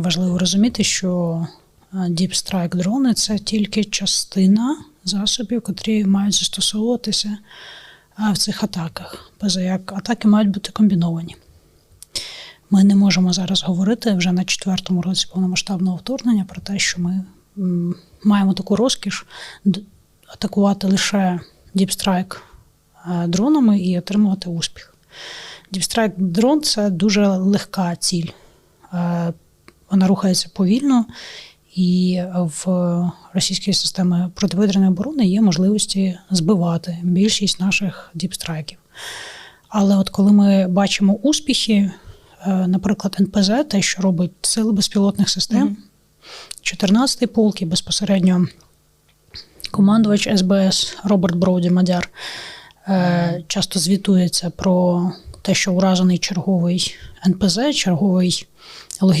важливо розуміти, що Deep Strike дрони це тільки частина засобів, котрі мають застосовуватися в цих атаках. Поза як атаки мають бути комбіновані. Ми не можемо зараз говорити вже на четвертому році повномасштабного вторгнення про те, що ми маємо таку розкіш атакувати лише е, дронами і отримувати успіх. Strike дрон це дуже легка ціль. Вона рухається повільно, і в російській системі протиповітряної оборони є можливості збивати більшість наших діпстрайків. Але от коли ми бачимо успіхи, е, наприклад, НПЗ, те, що робить сили безпілотних систем, 14-й полк і безпосередньо командувач СБС Роберт Броуді Мадяр е, часто звітується про те, що уражений черговий НПЗ, черговий